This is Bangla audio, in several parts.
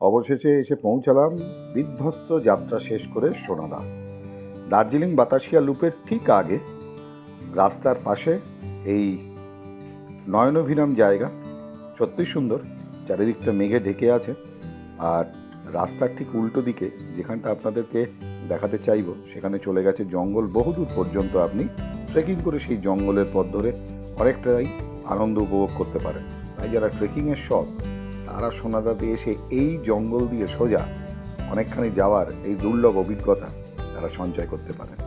অবশেষে এসে পৌঁছালাম বিধ্বস্ত যাত্রা শেষ করে সোনাদা। দার্জিলিং বাতাসিয়া লুপের ঠিক আগে, রাস্তার পাশে এই নয়নভিরাম জায়গা। সত্যি সুন্দর, চারিদিকটা মেঘে ঢেকে আছে। আর রাস্তার ঠিক উল্টো দিকে, যেখানটা আপনাদেরকে দেখাতে চাইব, সেখানে চলে গেছে জঙ্গল। বহুদূর পর্যন্ত আপনি ট্রেকিং করে সেই জঙ্গলের পথ ধরে অনেকটাই আনন্দ উপভোগ করতে পারেন। তাই যারা ট্রেকিংয়ের শখ তারা সোনাদাতে এসে এই জঙ্গল দিয়ে সোজা অনেকখানি যাওয়ার এই দুর্লভ অভিজ্ঞতা তারা সঞ্চয় করতে পারেন।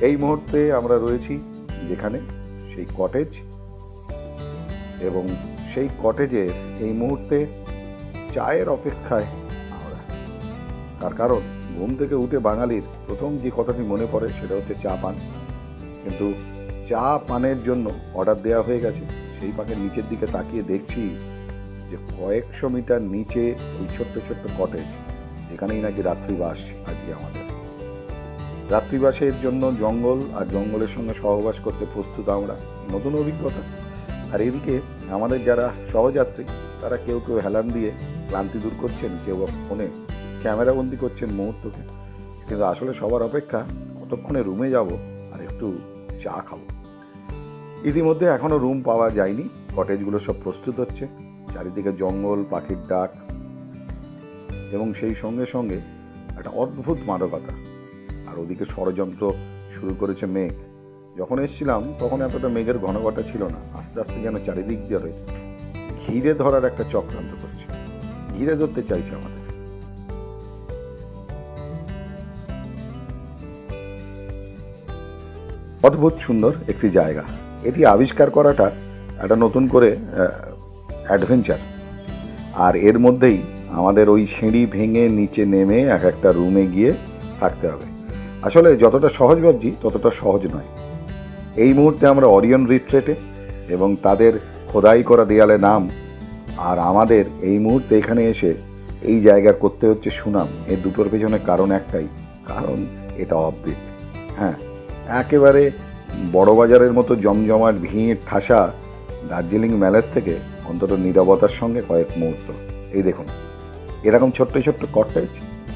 এই মুহূর্তে আমরা রয়েছি যেখানে সেই কটেজ এবং সেই কটেজের এই মুহূর্তে চায়ের অপেক্ষায় আমরা। তার কারণ, ঘুম থেকে উঠে বাঙালির প্রথম যে কথাটি মনে পড়ে সেটা হচ্ছে চা পান। কিন্তু চা পানের জন্য অর্ডার দেওয়া হয়ে গেছে, সেই পাকের নিচের দিকে তাকিয়ে দেখছি যে কয়েকশো মিটার নিচে ওই ছোট্ট ছোট্ট কটেজ যেখানেই নাকি রাত্রিবাস আজকে আমাদের। রাত্রিবাসের জন্য জঙ্গল আর জঙ্গলের সঙ্গে সহবাস করতে প্রস্তুত আমরা, নতুন অভিজ্ঞতা। আর এদিকে আমাদের যারা সহযাত্রী, তারা কেউ কেউ হেলান দিয়ে ক্লান্তি দূর করছেন, কেউ ফোনে ক্যামেরাবন্দি করছেন মুহূর্তকে। কিন্তু আসলে সবার অপেক্ষা, কতক্ষণে রুমে যাব আর একটু চা খাব। ইতিমধ্যে এখনও রুম পাওয়া যায়নি কটেজগুলো সব প্রস্তুত হচ্ছে। চারিদিকে জঙ্গল, পাখির ডাক এবং সেই সঙ্গে সঙ্গে একটা অদ্ভুত মাদকতা। আর ওদিকে ষড়যন্ত্র শুরু করেছে মেঘ। যখন এসেছিলাম, তখন এতটা মেঘের ঘনঘটা ছিল না। আস্তে আস্তে যেন চারিদিক দিয়ে ঘিরে ধরার একটা চক্রান্ত করছে। ঘিরে ধরতে চাইছে আমাদের। অদ্ভুত সুন্দর একটি জায়গা। এটি আবিষ্কার করাটা একটা নতুন করে অ্যাডভেঞ্চার। আর এর মধ্যেই আমাদের ওই সিঁড়ি ভেঙে নিচে নেমে এক একটা রুমে গিয়ে থাকতে হবে। আসলে যতটা সহজ ভাবছি, ততটা সহজ নয়। এই মুহূর্তে আমরা অরিয়ন রিট্রেটে এবং তাদের খোদাই করা দেয়ালে নাম, আর আমাদের এই মুহূর্তে এখানে এসে এই জায়গার করতে হচ্ছে সুনাম। এর দুটোর পেছনে কারণ একটাই, কারণ এটা অফবিট হ্যাঁ একেবারে বড় বাজারের মতো জমজমাট, ভিড়, ঠাসা দার্জিলিং ম্যালের থেকে অন্তত নীরবতার সঙ্গে কয়েক মুহূর্ত। এই দেখুন, এরকম ছোট্ট ছোট্ট কটেজ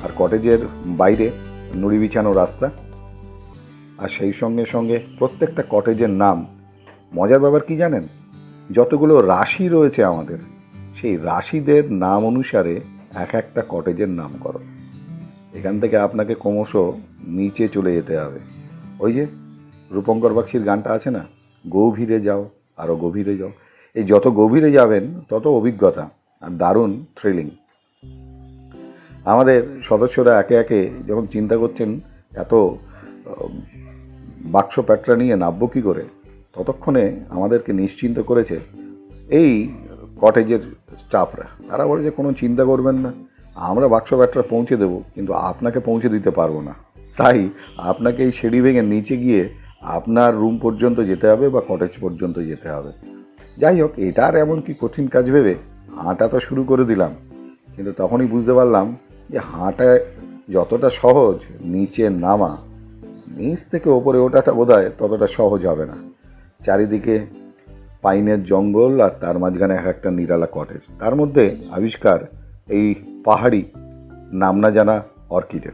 আর কটেজের বাইরে নুড়ি বিছানো রাস্তা। আর সেই সঙ্গে সঙ্গে প্রত্যেকটা কটেজের নাম। মজার ব্যাপার কি জানেন? যতগুলো রাশি রয়েছে আমাদের, সেই রাশিদের নাম অনুসারে এক একটা কটেজের নামকরণ এখান থেকে আপনাকে ক্রমশ নিচে চলে যেতে হবে। ওই যে রূপঙ্কর বাক্সির গানটা আছে না? গভীরে যাও আরও গভীরে যাও। এই যত গভীরে যাবেন, তত অভিজ্ঞতা আর দারুণ থ্রিলিং আমাদের সদস্যরা একে একে যখন চিন্তা করছেন এত বাক্স প্যাটরা নিয়ে নামবো কী করে, ততক্ষণে আমাদেরকে নিশ্চিন্ত করেছে এই কটেজের স্টাফরা তারা বলে যে, কোনো চিন্তা করবেন না, আমরা বাক্স প্যাটরা পৌঁছে দেবো, কিন্তু আপনাকে পৌঁছে দিতে পারব না। তাই আপনাকে এই সিঁড়ি ভেঙে নিচে গিয়ে আপনার রুম পর্যন্ত যেতে হবে বা কটেজ পর্যন্ত যেতে হবে। যাই হোক এটা আর এমন কি কঠিন কাজ ভেবে হাঁটা তো শুরু করে দিলাম। কিন্তু তখনই বুঝতে পারলাম যে হাঁটা যতটা সহজ নিচে নামা, নিচ থেকে ওপরে ওঠাটা বোধ হয় ততটা সহজ হবে না। চারিদিকে পাইনের জঙ্গল আর তার মাঝখানে এক একটা নিরালা কটেজ তার মধ্যে আবিষ্কার এই পাহাড়ি নাম না জানা অর্কিডের।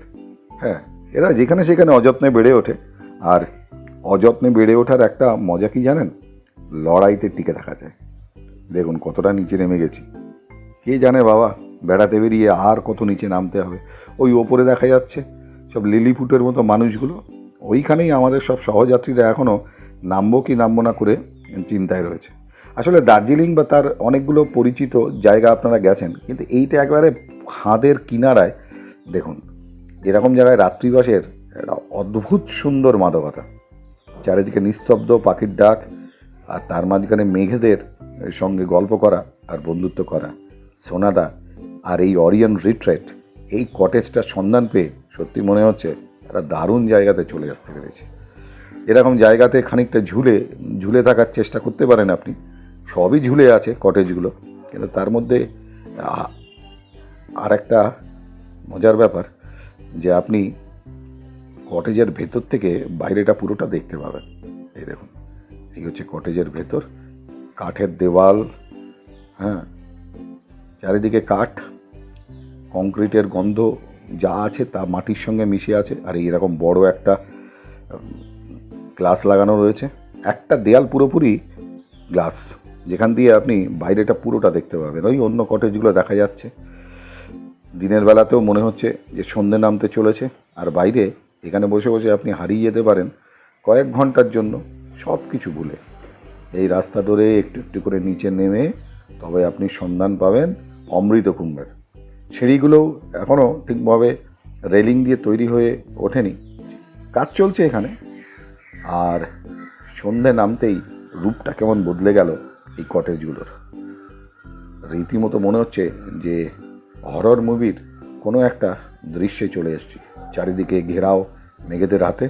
হ্যাঁ এরা যেখানে সেখানে অযত্নে বেড়ে ওঠে। আর অযত্নে বেড়ে ওঠার একটা মজা কি জানেন? লড়াইতে টিকে থাকা যায়। দেখুন, কতটা নিচে নেমে গেছি। কে জানে বাবা, বেড়াতে বেরিয়ে আর কত নিচে নামতে হবে। ওই ওপরে দেখা যাচ্ছে, সব লিলিপুটের মতো মানুষগুলো। ওইখানেই আমাদের সব সহযাত্রীরা এখনও নামবো কি নামবো না করে চিন্তায় রয়েছে। আসলে দার্জিলিং বা তার অনেকগুলো পরিচিত জায়গা আপনারা গেছেন, কিন্তু এইটা একবারে খাদের কিনারায়। দেখুন, এরকম জায়গায় রাত্রিবাসের একটা অদ্ভুত সুন্দর মাদকতা। চারিদিকে নিস্তব্ধ পাখির ডাক আর তার মাঝখানে মেঘেদের সঙ্গে গল্প করা আর বন্ধুত্ব করা। সোনাদা আর এই অরিয়ন রিট্রেট এই কটেজটার সন্ধান পেয়ে সত্যি মনে হচ্ছে একটা দারুণ জায়গাতে চলে আসতে পেরেছে। এরকম জায়গাতে খানিকটা ঝুলে ঝুলে থাকার চেষ্টা করতে পারেন আপনি। সবই ঝুলে আছে কটেজগুলো, কিন্তু তার মধ্যে আর একটা মজার ব্যাপার যে আপনি কটেজের ভেতর থেকে বাইরেটা পুরোটা দেখতে পাবেন। এই দেখুন। এই হচ্ছে কটেজের ভেতর। কাঠের দেওয়াল হ্যাঁ চারিদিকে কাঠ কংক্রিটের গন্ধ যা আছে তা মাটির সঙ্গে মিশে আছে, আর এরকম বড় একটা গ্লাস লাগানো রয়েছে। একটা দেয়াল পুরোপুরি গ্লাস যেখান দিয়ে আপনি বাইরেটা পুরোটা দেখতে পাবেন। ওই অন্য কটেজগুলো দেখা যাচ্ছে। দিনের বেলাতেও মনে হচ্ছে যে সন্ধে নামতে চলেছে, আর বাইরে এখানে বসে বসে আপনি হারিয়ে যেতে পারেন কয়েক ঘণ্টার জন্য। সব কিছু ভুলে। এই রাস্তা ধরে একটু একটু করে নিচে নেমে তবে আপনি সন্ধান পাবেন অমৃত কুম্ভের। সিঁড়িগুলোও এখনও ঠিকভাবে রেলিং দিয়ে তৈরি হয়ে ওঠেনি। কাজ চলছে এখানে। আর সন্ধে নামতেই রূপটা কেমন বদলে গেল এই কটেজগুলোর রীতিমতো মনে হচ্ছে যে হরর মুভির কোনো একটা দৃশ্যে চলে এসেছি। চারিদিকে ঘেরাও, মেঘেদের হাতে।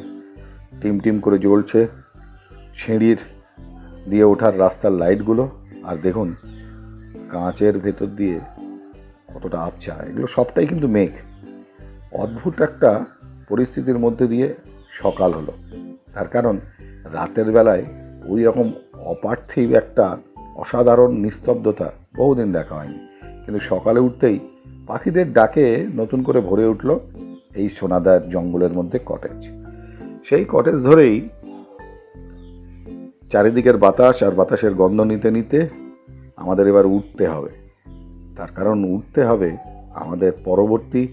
টিম টিম করে জ্বলছে। সিঁড়ির দিয়ে ওঠার রাস্তার লাইটগুলো, আর দেখুন কাঁচের ভেতর দিয়ে কতটা আবছা। এগুলো সবটাই কিন্তু মেঘ। অদ্ভুত একটা পরিস্থিতির মধ্যে দিয়ে সকাল হলো। তার কারণ রাতের বেলায় ওই রকম অপার্থিব একটা অসাধারণ নিস্তব্ধতা বহুদিন দেখা হয়নি। কিন্তু সকালে উঠতেই পাখিদের ডাকে নতুন করে ভরে উঠল এই সোনাদার জঙ্গলের মধ্যে কটেজ সেই কটেজ ধরেই চারিদিকের বাতাস আর বাতাসের গন্ধ নিতে নিতে আমাদের এবার উঠতে হবে। তার কারণ উঠতে হবে আমাদের পরবর্তী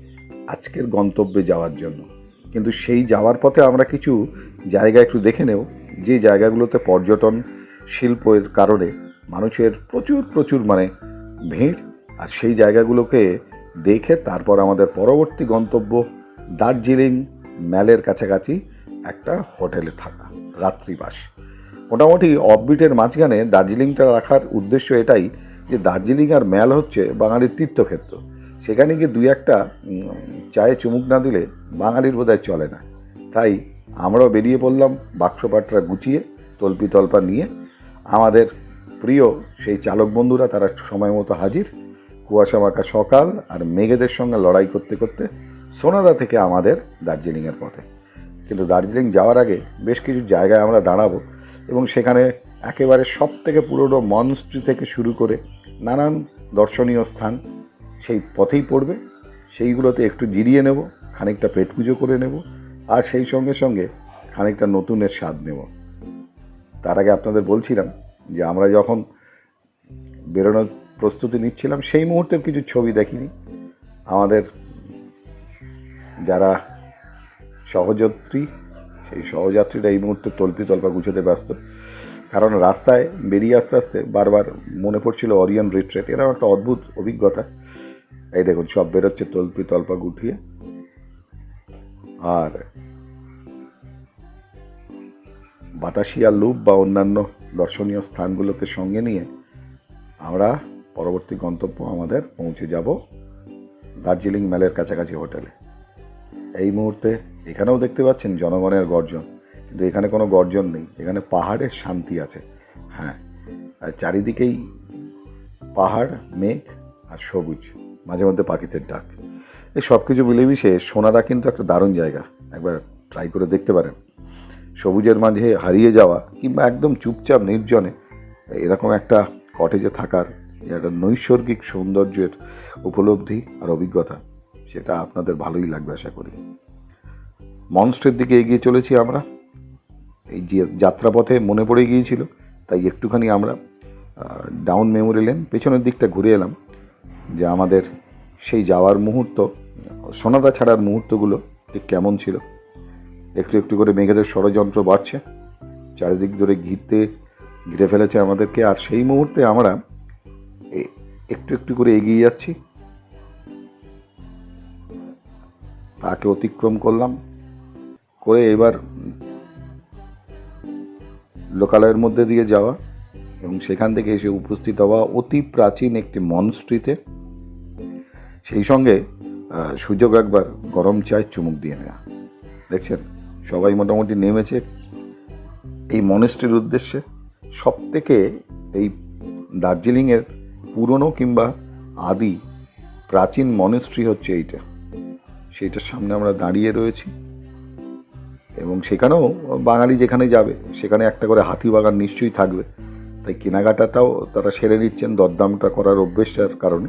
আজকের গন্তব্যে যাওয়ার জন্য। কিন্তু সেই যাওয়ার পথে আমরা কিছু জায়গা একটু দেখে নেব। যে জায়গাগুলোতে পর্যটন শিল্পের কারণে মানুষের প্রচুর প্রচুর মানে ভিড়, আর সেই জায়গাগুলোকে দেখে তারপর আমাদের পরবর্তী গন্তব্য দার্জিলিং ম্যালের কাছাকাছি একটা হোটেলে থাকা, রাত্রিবাস। মোটামুটি অফবিটের মাঝখানে দার্জিলিংটা রাখার উদ্দেশ্য এটাই যে দার্জিলিং আর ম্যাল হচ্ছে বাঙালির তীর্থক্ষেত্র। সেখানে গিয়ে দুই একটা চায়ে চুমুক না দিলে বাঙালির বোধহয় চলে না। তাই আমরাও বেরিয়ে পড়লাম বাক্সপাটরা গুছিয়ে, তল্পি তল্পা নিয়ে। আমাদের প্রিয় সেই চালক বন্ধুরা, তারা সময় মতো হাজির। কুয়াশা মাখা সকাল আর মেঘেদের সঙ্গে লড়াই করতে করতে সোনাদা থেকে আমাদের দার্জিলিংয়ের পথে। কিন্তু দার্জিলিং যাওয়ার আগে বেশ কিছু জায়গায় আমরা দাঁড়াবো। এবং সেখানে একেবারে সব থেকে পুরনো মনস্ট্রি থেকে শুরু করে নানান দর্শনীয় স্থান, সেই পথেই পড়বে। সেইগুলোতে একটু জিরিয়ে নেব, খানিকটা পেট পুজো করে নেব, আর সেই সঙ্গে সঙ্গে খানিকটা নতুনের স্বাদ নেব। তার আগে আপনাদের বলছিলাম যে আমরা যখন বেরোনোর প্রস্তুতি নিচ্ছিলাম, সেই মুহূর্তের কিছু ছবি দেখিনি। আমাদের যারা সহযাত্রী সেই সহযাত্রীরা এই মুহূর্তে তল্পি তল্পা গুছোতে ব্যস্ত। কারণ রাস্তায় বেরিয়ে আসতে আসতে বারবার মনে পড়ছিল অরিয়ন রিট্রেট এরাও একটা অদ্ভুত অভিজ্ঞতা। এই দেখুন, সব বেরোচ্ছে তল্পি তল্পা গুটিয়ে। আর বাতাসিয়া লুপ বা অন্যান্য দর্শনীয় স্থানগুলোকে সঙ্গে নিয়ে আমরা পরবর্তী গন্তব্য আমাদের পৌঁছে যাব দার্জিলিং ম্যালের কাছাকাছি হোটেলে। এই মুহূর্তে এখানেও দেখতে পাচ্ছেন জনগণের গর্জন, কিন্তু এখানে কোনো গর্জন নেই, এখানে পাহাড়ের শান্তি আছে। হ্যাঁ আর চারিদিকেই পাহাড়, মেঘ আর সবুজ, মাঝে মধ্যে পাখিদের ডাক। এই সব কিছু মিলেমিশে সোনাদা কিন্তু একটা দারুণ জায়গা, একবার ট্রাই করে দেখতে পারেন। সবুজের মাঝে হারিয়ে যাওয়া কিংবা একদম চুপচাপ নির্জনে এরকম একটা কটেজে থাকার একটা নৈসর্গিক সৌন্দর্যের উপলব্ধি আর অভিজ্ঞতা, সেটা আপনাদের ভালোই লাগবে আশা করি। মনস্টের দিকে এগিয়ে চলেছি আমরা। এই যে যাত্রাপথে মনে পড়ে গিয়েছিল, তাই একটুখানি আমরা ডাউন মেমোরি লেন পেছনের দিকটা ঘুরে এলাম, যে আমাদের সেই যাওয়ার মুহূর্ত, সোনাদা ছাড়ার মুহূর্তগুলো ঠিক কেমন ছিল। একটু একটু করে মেঘেদের ষড়যন্ত্র বাড়ছে, চারিদিক ধরে ঘিরতে, ঘিরে ফেলেছে আমাদেরকে, আর সেই মুহূর্তে আমরা একটু একটু করে এগিয়ে যাচ্ছি। তাকে অতিক্রম করলাম করে এবার লোকালয়ের মধ্যে দিয়ে যাওয়া এবং সেখান থেকে এসে উপস্থিত হওয়া অতি প্রাচীন একটি মনস্ট্রিতে সেই সঙ্গে সুযোগ একবার গরম চায় চুমুক দিয়ে নেওয়া দেখছেন, সবাই মোটামুটি নেমেছে। এই মনেস্ট্রির উদ্দেশ্যে সব থেকে এই দার্জিলিংয়ের পুরনো কিংবা আদি প্রাচীন মনেস্ট্রি হচ্ছে এইটা। সেইটার সামনে আমরা দাঁড়িয়ে রয়েছি। এবং সেখানেও বাঙালি যেখানে যাবে, সেখানে একটা করে হাতি বাগান নিশ্চয়ই থাকবে। তাই কেনাকাটাটাও তারা সেরে নিচ্ছেন, দরদামটা করার অভ্যেসটার কারণে।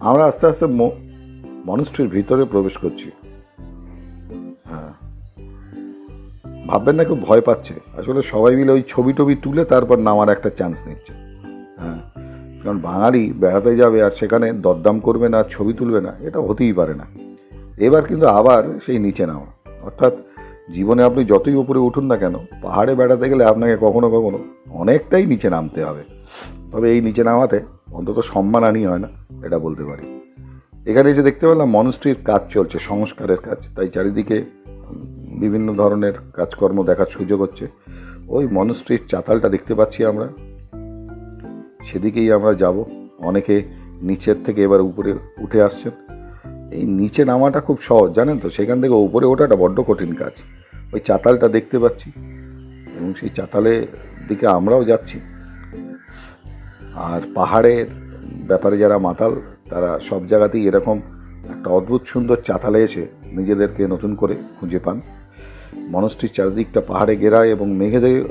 আমরা আস্তে আস্তে মনস্ট্রির ভিতরে প্রবেশ করছি। হ্যাঁ। ভাববেন না, খুব ভয় পাচ্ছে। আসলে সবাই মিলে ওই ছবি টবি তুলে তারপর নামার একটা চান্স নিচ্ছে। হ্যাঁ। কারণ বাঙালি বেড়াতে যাবে আর সেখানে দরদাম করবে না, ছবি তুলবে না, এটা হতেই পারে না। এবার কিন্তু আবার সেই নিচে নামা। অর্থাৎ জীবনে আপনি যতই উপরে উঠুন না কেন, পাহাড়ে বেড়াতে গেলে আপনাকে কখনো কখনো অনেকটাই নিচে নামতে হবে। তবে এই নিচে নামাতে অন্তত সম্মান আনি হয় না, এটা বলতে পারি। এখানে যে দেখতে পেলাম মনস্ট্রির কাজ চলছে, সংস্কারের কাজ। তাই চারিদিকে বিভিন্ন ধরনের কাজকর্ম দেখার সুযোগ হচ্ছে। ওই মনস্ট্রির চাতালটা দেখতে পাচ্ছি আমরা। সেদিকেই আমরা যাব। অনেকে নিচের থেকে এবার উপরে উঠে আসছেন। এই নিচে নামাটা খুব সহজ, জানেন তো? সেখান থেকে উপরে ওঠাটা বড্ড কঠিন কাজ। ওই চাতালটা দেখতে পাচ্ছি। এবং সেই চাতালের দিকে আমরাও যাচ্ছি। আর পাহাড়ের ব্যাপারে যারা মাতাল, তারা সব জায়গাতেই এরকম একটা অদ্ভুত সুন্দর চাতালে এসে নিজেদেরকে নতুন করে খুঁজে পান। মনস্ট্রির চারিদিকটা পাহাড়ে ঘেরায় এবং মেঘেদের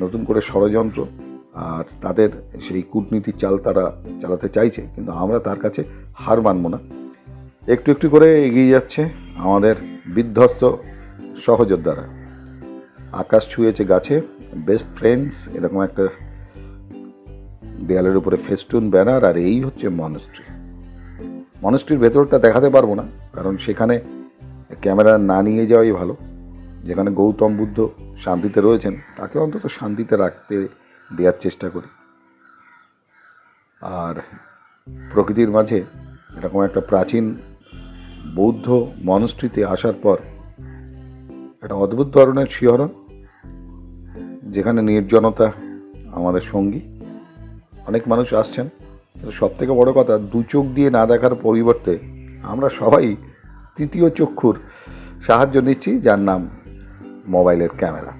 নতুন করে ষড়যন্ত্র। আর তাদের সেই কূটনীতির চাল তারা চালাতে চাইছে, কিন্তু আমরা তার কাছে হার মানব না। একটু একটু করে এগিয়ে যাচ্ছে আমাদের বিধ্বস্ত সহযোদ্ধারা। আকাশ ছুঁয়েছে গাছে বেস্ট ফ্রেন্ডস এরকম একটা দেয়ালের উপরে ফেস্টুন ব্যানার আর এই হচ্ছে মনস্ট্রি মনস্ট্রির ভেতরটা দেখাতে পারব না, কারণ সেখানে ক্যামেরা না নিয়ে যাওয়াই ভালো। যেখানে গৌতম বুদ্ধ শান্তিতে রয়েছেন, তাকে অন্তত শান্তিতে রাখতে দেওয়ার চেষ্টা করি। আর প্রকৃতির মাঝে এরকম একটা প্রাচীন বৌদ্ধ মনস্ট্রিতে আসার পর একটা অদ্ভুত ধরনের শিহরণ, যেখানে নির্জনতা আমাদের সঙ্গী। অনেক মানুষ আসছেন। সব থেকে বড় কথা, দু চোখ দিয়ে না দেখার পরিবর্তে আমরা সবাই তৃতীয় চক্ষুর সাহায্য নিচ্ছি, যার নাম মোবাইলের ক্যামেরা।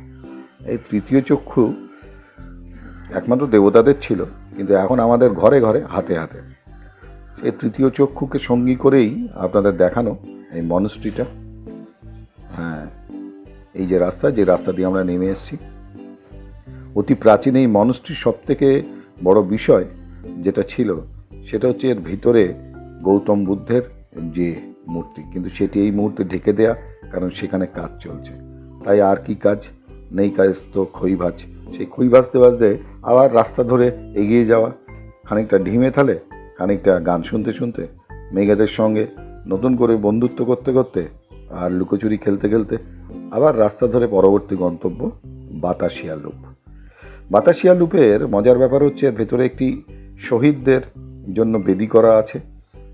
এই তৃতীয় চক্ষু একমাত্র দেবতাদের ছিল, কিন্তু এখন আমাদের ঘরে ঘরে হাতে হাতে। সেই তৃতীয় চক্ষুকে সঙ্গী করেই আপনাদের দেখানো এই মনস্ট্রিটা হ্যাঁ এই যে রাস্তা যে রাস্তা দিয়ে আমরা নেমে এসেছি। অতি প্রাচীন এই মনস্ট্রির সব থেকে বড় বিষয় যেটা ছিল, সেটা হচ্ছে এর ভিতরে গৌতম বুদ্ধের যে মূর্তি। কিন্তু সেটি এই মুহূর্তে ঢেকে দেয়া, কারণ সেখানে কাজ চলছে। তাই আর কি কাজ? নেই কাজ তো খই ভাজ সেই খই ভাজতে ভাজতে আবার রাস্তা ধরে এগিয়ে যাওয়া, খানিকটা ঢিমে থালে খানিকটা গান শুনতে শুনতে মেঘাদের সঙ্গে নতুন করে বন্ধুত্ব করতে করতে আর লুকোচুরি খেলতে খেলতে আবার রাস্তা ধরে পরবর্তী গন্তব্য বাতাসিয়া লুপ বাতাসিয়া লুপের মজার ব্যাপার হচ্ছে এর ভেতরে একটি শহীদদের জন্য বেদি করা আছে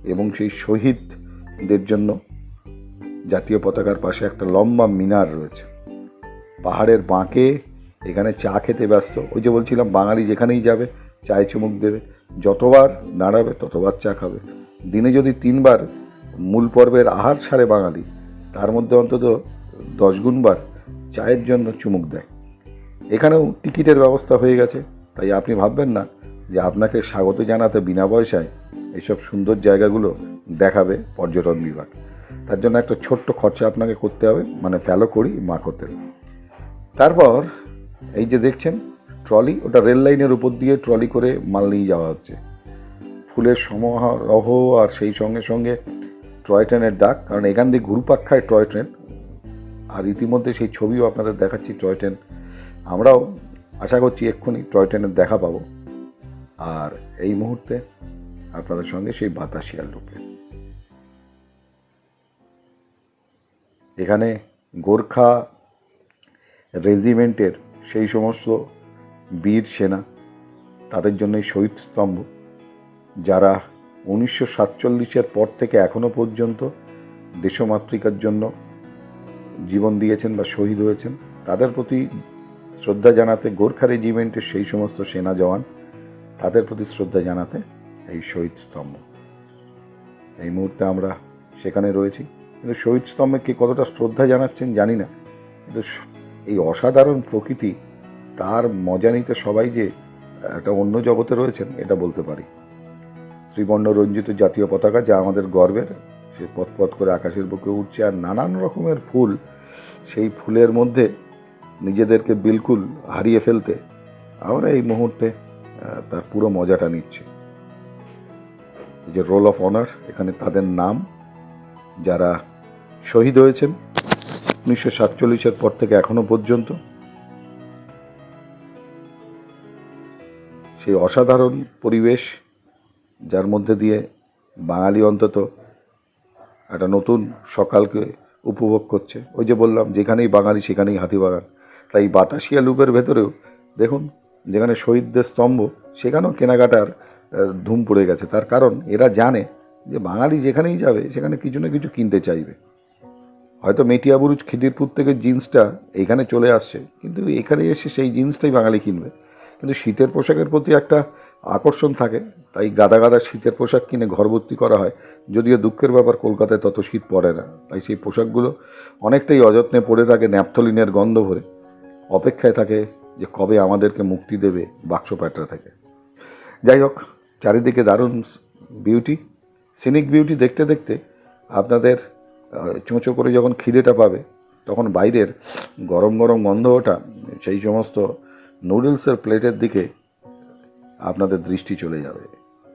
এবং সেই শহীদদের জন্য জাতীয় পতাকার পাশে একটা লম্বা মিনার রয়েছে। পাহাড়ের বাঁকে এখানে চা খেতে ব্যস্ত। ওই যে বলছিলাম, বাঙালি যেখানেই যাবে, চায়ে চুমুক দেবে। যতবার দাঁড়াবে ততবার চা খাবে। দিনে যদি তিনবার মূল পর্বের আহার ছাড়ে বাঙালি, তার মধ্যে অন্তত দশ গুণবার চায়ের জন্য চুমুক দেয়। এখানেও টিকিটের ব্যবস্থা হয়ে গেছে, তাই আপনি ভাববেন না যে আপনাকে স্বাগত জানাতে বিনা পয়সায় এইসব সুন্দর জায়গাগুলো দেখাবে পর্যটন বিভাগ। তার জন্য একটা ছোট্ট খরচা আপনাকে করতে হবে মানে ফেলো করি মা করতে তারপর এই যে দেখছেন ট্রলি, ওটা রেল লাইনের উপর দিয়ে ট্রলি করে মাল নিয়ে যাওয়া হচ্ছে। ফুলের সমারোহ আর সেই সঙ্গে সঙ্গে টয় ট্রেনের ডাক, কারণ এখান দিয়ে ঘুরপাক খায় টয় ট্রেন। আর ইতিমধ্যে সেই ছবিও আপনাদের দেখাচ্ছি টয় ট্রেন। আমরাও আশা করছি এক্ষুনি টয় ট্রেনের দেখা পাবো। আর এই মুহূর্তে আপনাদের সঙ্গে সেই বাতাসিয়াল ঢুকে এখানে গোর্খা রেজিমেন্টের সেই সমস্ত বীর সেনা, তাদের জন্য শহীদ স্তম্ভ, যারা উনিশশো সাতচল্লিশের পর থেকে এখনও পর্যন্ত দেশমাতৃকার জন্য জীবন দিয়েছেন বা শহীদ হয়েছেন, তাদের প্রতি শ্রদ্ধা জানাতে গোর্খা রেজিমেন্টের সেই সমস্ত সেনা জওয়ান, তাদের প্রতি শ্রদ্ধা জানাতে এই শহীদ স্তম্ভ। এই মুহূর্তে আমরা সেখানে রয়েছি। কিন্তু শহীদ স্তম্ভে কে কতটা শ্রদ্ধা জানাচ্ছেন জানি না। কিন্তু এই অসাধারণ প্রকৃতি তার মজা নিতে সবাই যে একটা অন্য জগতে রয়েছেন, এটা বলতে পারি। ত্রিবর্ণ রঞ্জিত জাতীয় পতাকা, যা আমাদের গর্বের, সে পথ পথ করে আকাশের বুকে উঠছে, আর নানান রকমের ফুল সেই ফুলের মধ্যে নিজেদেরকে বিলকুল হারিয়ে ফেলতে আমরা এই মুহূর্তে তার পুরো মজাটা নিচ্ছি। যে রোল অফ অনার এখানে তাদের নাম, যারা শহীদ হয়েছেন, উনিশশো সাতচল্লিশের পর থেকে এখনও পর্যন্ত। সেই অসাধারণ পরিবেশ যার মধ্যে দিয়ে বাঙালি অন্তত একটা নতুন সকালকে উপভোগ করছে। ওই যে বললাম, যেখানেই বাঙালি সেখানেই হাতিবাগান তাই বাতাসিয়া লুপের ভেতরেও দেখুন, যেখানে শহীদদের স্তম্ভ, সেখানেও কেনাকাটার ধুম পড়ে গেছে। তার কারণ এরা জানে যে বাঙালি যেখানেই যাবে, সেখানে কিছু না কিছু কিনতে চাইবে। হয়তো মেটিয়াবুরুজ, খিদিরপুর থেকে জিন্সটা এখানে চলে আসছে, কিন্তু এখানে এসে সেই জিন্সটাই বাঙালি কিনবে। কিন্তু শীতের পোশাকের প্রতি একটা আকর্ষণ থাকে, তাই গাদা গাদা শীতের পোশাক কিনে ঘরভর্তি করা হয়। যদিও দুঃখের ব্যাপার, কলকাতায় তত শীত পড়ে না। তাই সেই পোশাকগুলো অনেকটাই অযত্নে পড়ে থাকে ন্যাপথলিনের গন্ধ ভরে। অপেক্ষায় থাকে যে কবে আমাদেরকে মুক্তি দেবে বাক্স প্যাটরা থেকে। যাই হোক, চারিদিকে দারুণ বিউটি, সিনিক বিউটি দেখতে দেখতে আপনাদের চোঁচো করে যখন খিদেটা পাবে, তখন বাইরের গরম গরম গন্ধ ওঠা সেই সমস্ত নুডলসের প্লেটের দিকে আপনাদের দৃষ্টি চলে যাবে।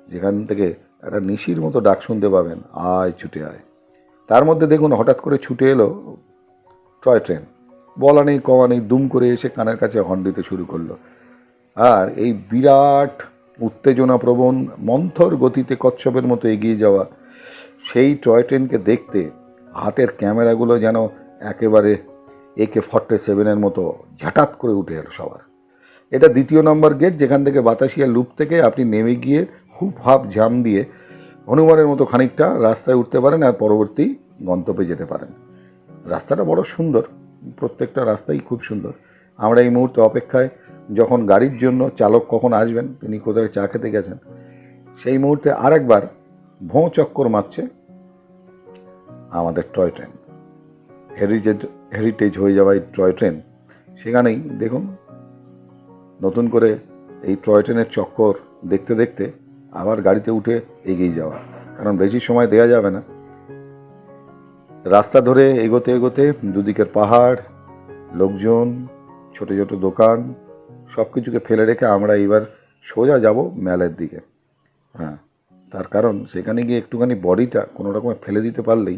যেখান থেকে একটা নিশির মতো ডাক শুনতে পাবেন, আয় ছুটে আয়। তার মধ্যে দেখুন, হঠাৎ করে ছুটে এলো টয় ট্রেন। বলা নেই কমা নেই, দুম করে এসে কানের কাছে হর্ন দিতে শুরু করল। আর এই বিরাট, উত্তেজনাপ্রবণ, মন্থর গতিতে কচ্ছপের মতো এগিয়ে যাওয়া সেই টয় ট্রেনকে দেখতে, হাতের ক্যামেরাগুলো যেন একেবারে একে ফর্টি সেভেনের মতো ঝাটাত করে উঠে এলো সবার। এটা দ্বিতীয় নম্বর গেট, যেখান থেকে বাতাসিয়া লুপ থেকে আপনি নেমে গিয়ে খুব হাপ জাম দিয়ে হনুমানের মতো খানিকটা রাস্তায় উঠতে পারেন আর পরবর্তী গন্তব্যে যেতে পারেন। রাস্তাটা বড় সুন্দর, প্রত্যেকটা রাস্তাই খুব সুন্দর। আমরা এই মুহূর্তে অপেক্ষায়, যখন গাড়ির জন্য চালক কখন আসবেন, তিনি কোথায় চা খেতে গেছেন, সেই মুহূর্তে আরেকবার ভোঁ চক্কর মারছে আমাদের টয় ট্রেন। হেরিটেজ হেরিটেজ হয়ে যাওয়া এই টয় ট্রেন, সেখানেই দেখুন নতুন করে এই টয় ট্রেনের চক্কর দেখতে দেখতে আবার গাড়িতে উঠে এগিয়ে যাওয়া। কারণ বেশি সময় দেয়া যাবে না। রাস্তা ধরে এগোতে এগোতে দুদিকের পাহাড়, লোকজন, ছোট ছোট দোকান সব কিছুকে ফেলে রেখে আমরা এবার সোজা যাব ম্যালের দিকে। হ্যাঁ তার কারণ সেখানে গিয়ে একটুখানি বডিটা কোনো রকমে ফেলে দিতে পারলেই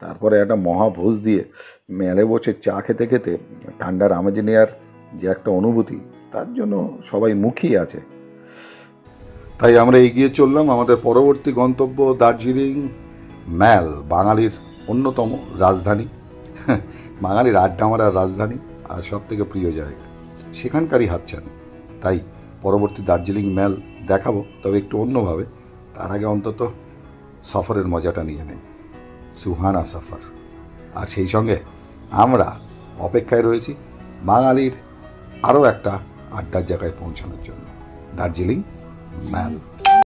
তারপরে একটা মহাভোজ দিয়ে মেলে বসে চা খেতে খেতে ঠান্ডার আমেজে নেওয়ার যে একটা অনুভূতি তার জন্য সবাই মুখিয়ে আছে। তাই আমরা এগিয়ে চললাম আমাদের পরবর্তী গন্তব্য দার্জিলিং, ম্যাল, বাঙালির অন্যতম রাজধানী। বাঙালির আড্ডা মারার রাজধানী আর সব থেকে প্রিয় জায়গা। সেখানকারই হাতছানি। তাই পরবর্তী দার্জিলিং, ম্যাল দেখাবো, তবে একটু অন্যভাবে। তার আগে অন্তত সফরের মজাটা নিয়ে নেই। সুহানা সফর। আর সেই সঙ্গে আমরা অপেক্ষায় রয়েছি বাঙালির আরও একটা আড্ডার জায়গায় পৌঁছানোর জন্য। দার্জিলিং ম্যাল